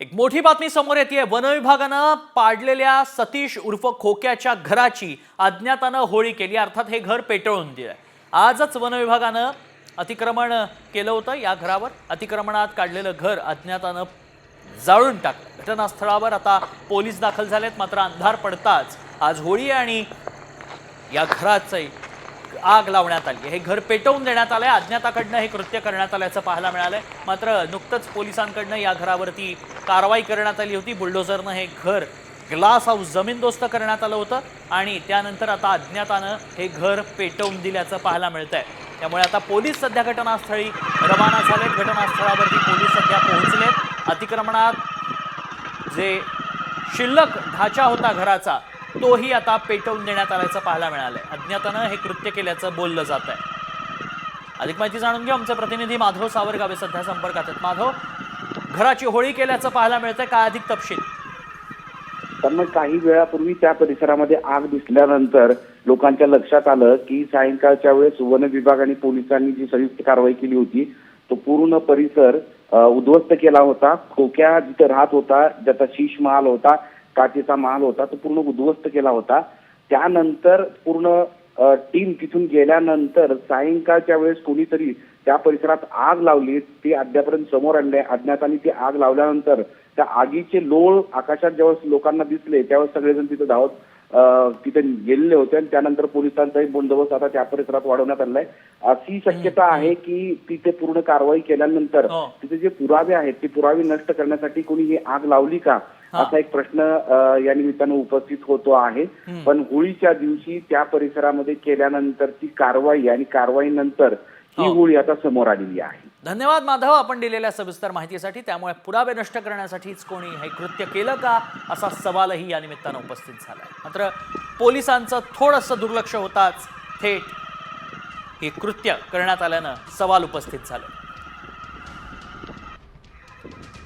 एक मोठी बातमी समोर येते वनविभागानं पाडलेल्या सतीश उर्फ खोक्याच्या घराची अज्ञातानं होळी केली अर्थात हे घर पेटवून दिलं आजच वनविभागानं अतिक्रमण केलं होतं. या घरावर अतिक्रमणात काढलेलं घर अज्ञातानं जाळून टाकलं. घटनास्थळावर आता पोलीस दाखल झालेत. मात्र अंधार पडताच आज होळी आणि या घराचंही आग लावण्यात आली हे घर पेटवून देण्यात आलं आहे अज्ञाताकडनं हे कृत्य करण्यात आल्याचं पाहायला मिळालं आहे मात्र नुकतंच पोलिसांकडनं या घरावरती कारवाई करण्यात आली होती. बुलडोझरनं हे घर ग्लास हाऊस जमीनदोस्त करण्यात आलं होतं आणि त्यानंतर आता अज्ञातानं हे घर पेटवून दिल्याचं पाहायला मिळतंय. त्यामुळे आता पोलीस सध्या घटनास्थळी रवाना झालेत. घटनास्थळावरती पोलीस सध्या पोहोचलेत. अतिक्रमणात जे शिल्लक ढाचा होता घराचा तोही आता पेटवून देण्यात आल्याचं पाहायला मिळालंय. अज्ञातानं हे कृत्य केल्याचं बोललं जात आहे अधिक माहिती जाणून घेऊ आमचे प्रतिनिधी माधव सावरगावे सध्या संपर्कात आहेत. माधव घराची होळी केल्याचं पाहायला मिळतंय. काय अधिक तपशील? त्यांना काही वेळापूर्वी त्या परिसरामध्ये आग दिसल्यानंतर लोकांच्या लक्षात आलं की सायंकाळच्या वेळेस वन विभाग आणि पोलिसांनी जी संयुक्त कारवाई केली होती तो पूर्ण परिसर उद्ध्वस्त केला होता. खोक्या जिथे राहत होता ज्याचा शीश महाल होता काचेचा महाल होता तो पूर्ण उद्ध्वस्त केला होता त्यानंतर पूर्ण टीम तिथून गेल्यानंतर सायंकाळच्या वेळेस कोणीतरी त्या परिसरात आग लावली ती अद्यापर्यंत समोर आणली आहे. अज्ञातांनी ती आग लावल्यानंतर त्या आगीचे लोळ आकाशात ज्यावेळेस लोकांना दिसले त्यावेळेस सगळेजण तिथे धावत तिथे गेलेले होते आणि त्यानंतर पोलिसांचाही बंदोबस्त आता त्या परिसरात वाढवण्यात आलाय अशी शक्यता आहे की तिथे पूर्ण कारवाई केल्यानंतर हो. तिथे जे पुरावे आहेत ते पुरावे नष्ट करण्यासाठी कोणी ही आग लावली का. असा एक प्रश्न या निमित्तानं उपस्थित होतो आहे. पण होळीच्या दिवशी त्या परिसरामध्ये केल्यानंतर ती कारवाई आणि कारवाईनंतर ही हो. होळी आता समोर आलेली आहे. धन्यवाद माधव आपण दिलेल्या सविस्तर माहितीसाठी. त्यामुळे पुरावे नष्ट करण्यासाठीच कोणी हे कृत्य केलं का असा सवालही या निमित्तानं उपस्थित झाला मात्र पोलिसांचं थोडंसं दुर्लक्ष होताच थेट हे कृत्य करण्यात आल्यानं सवाल उपस्थित झाले.